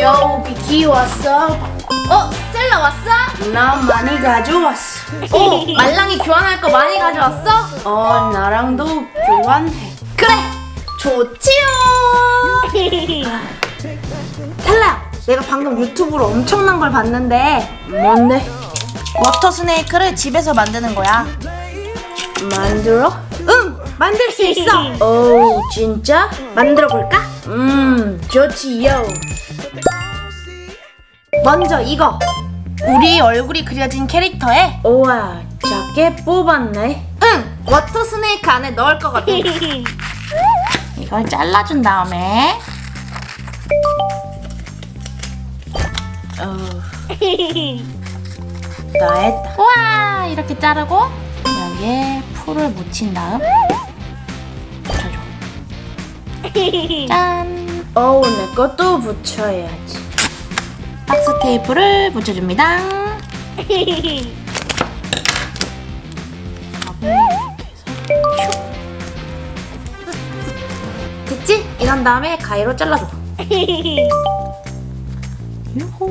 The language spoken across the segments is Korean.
요 비키 왔어 어, 스텔라 왔어? 나 많이 가져왔어 오, 말랑이 교환할 거 많이 가져왔어? 어 나랑도 교환해 그래, 좋지요. 탈라, 내가 방금 유튜브로 엄청난 걸 봤는데 뭔데? 워터 스네이크를 집에서 만드는 거야. 만들어? 응, 만들 수 있어. 오 진짜? 만들어 볼까? 음 좋지요 먼저 이거. 우리 얼굴이 그려진 캐릭터에 우와 작게 뽑았네 응, 워터 스네이크 안에 넣을 거거든. 이걸 잘라준 다음에 어, 다 했다 우와 이렇게 자르고 여기에 풀을 묻힌 다음 붙여줘. 짠. 어우 내 것도 붙여야지 박스 테이프를 붙여줍니다. 됐지? 이런 다음에 가위로 잘라줘. 유호.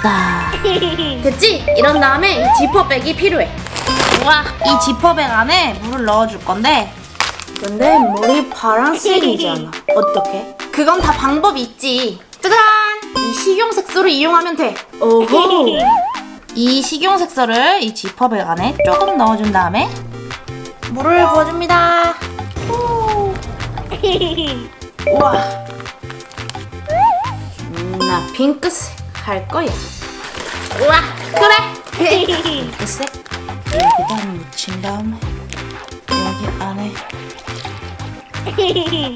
됐다. 됐지? 이런 다음에 이 지퍼백이 필요해. 우와, 이 지퍼백 안에 물을 넣어줄 건데 근데 물이 파란색이잖아 어떻게? 그건 다 방법이 있지. 짜잔! 이 식용 색소를 이용하면 돼. 오호 이 식용 색소를 이 지퍼백 안에 조금 넣어준 다음에 물을 부어줍니다. 후. 우와 음, 나 핑크색 할 거야. 우와, 그래. 핑크색 여기다 묻힌 다음에 여기 안에.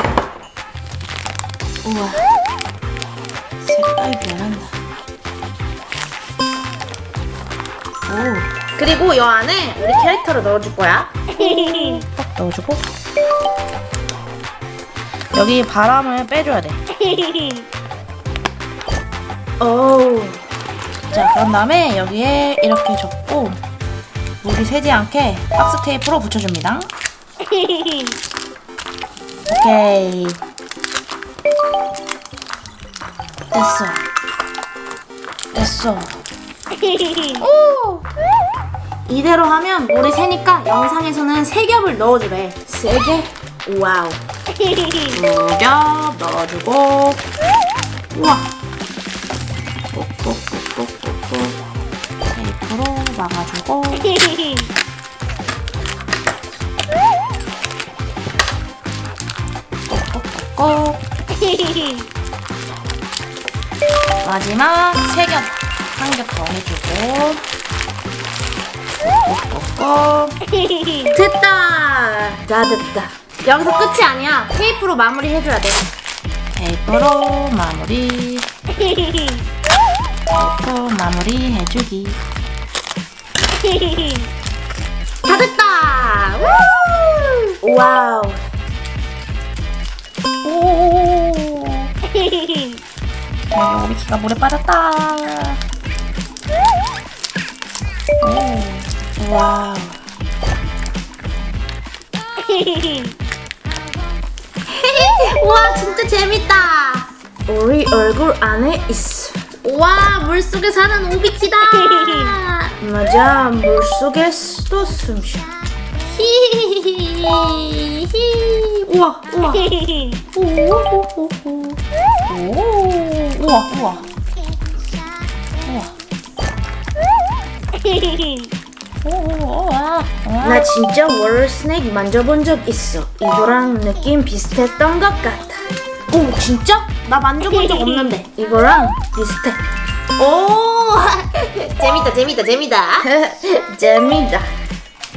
우와 색깔이 변한다. 오. 그리고 요 안에 우리 캐릭터를 넣어줄 거야. 딱 넣어주고. 여기 바람을 빼줘야 돼. 오우 자, 그런 다음에 여기에 이렇게 접고 물이 새지 않게 박스 테이프로 붙여줍니다. 오케이. 됐어. 됐어. 오! 이대로 하면 물이 새니까 영상에서는 세 겹을 넣어주래. 세 개? 와우 두겹 넣어주고 우와 꾹꾹꾹꾹꾹꾹 테이프로 막아주고 꾹꾹꾹꾹 마지막 세 겹 한 겹 더 해주고 꾹꾹꾹 됐다 다 됐다 여기서 끝이 아니야 테이프로 마무리 해줘야 돼 테이프로 마무리 테이프 마무리 해주기. 다 됐다! 우! 와우! 오! 여기 우리 키가 물에 빠졌다. 오 와우. 우와 진짜 재밌다! 우리 얼굴 안에 있어. 우 와 물속에 사는 오비키다. 맞아 물속에서도 숨쉬어 히히히히. 우와 우와. 오오오오 우와 우와. 우와. 나 진짜 워터 스네이크 만져본 적 있어. 이거랑 느낌 비슷했던 것 같아. 오 진짜? 나 만져본 적 없는데. 이거랑 비슷해. 오! 재밌다 재밌다 재밌다. 재미다.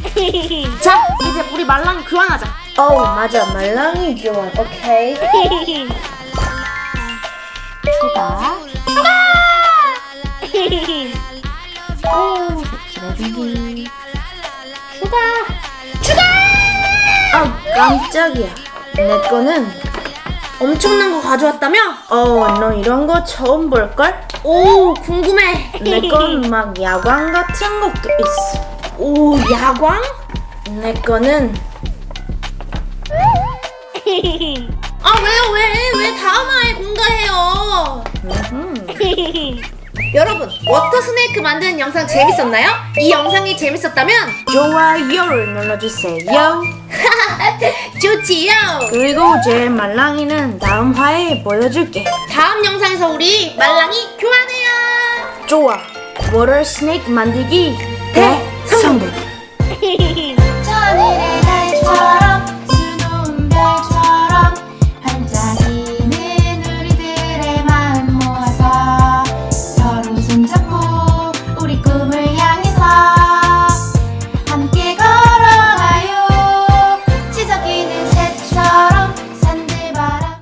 자 이제 우리 말랑이 교환하자. 어 맞아. 말랑이 교환. 오케이. 추가 추가 오 길어주기 추가 추가 아 깜짝이야. 내 거는 엄청난 거 가져왔다며? 어 너 이런 거 처음 볼걸? 오 궁금해 내 건 막 야광 같은 것도 있어 오 야광? 내 거는 아 왜요 왜? 왜 다음 화에 공개해요? 음흠. 여러분 워터 스네이크 만드는 영상 재밌었나요? 이 영상이 재밌었다면 좋아요를 눌러주세요. 좋지요. 그리고 제 말랑이는 다음 화에 보여줄게. 다음 영상에서 우리 말랑이 교환해요. 좋아. 워터 스네이크 만들기 대성공.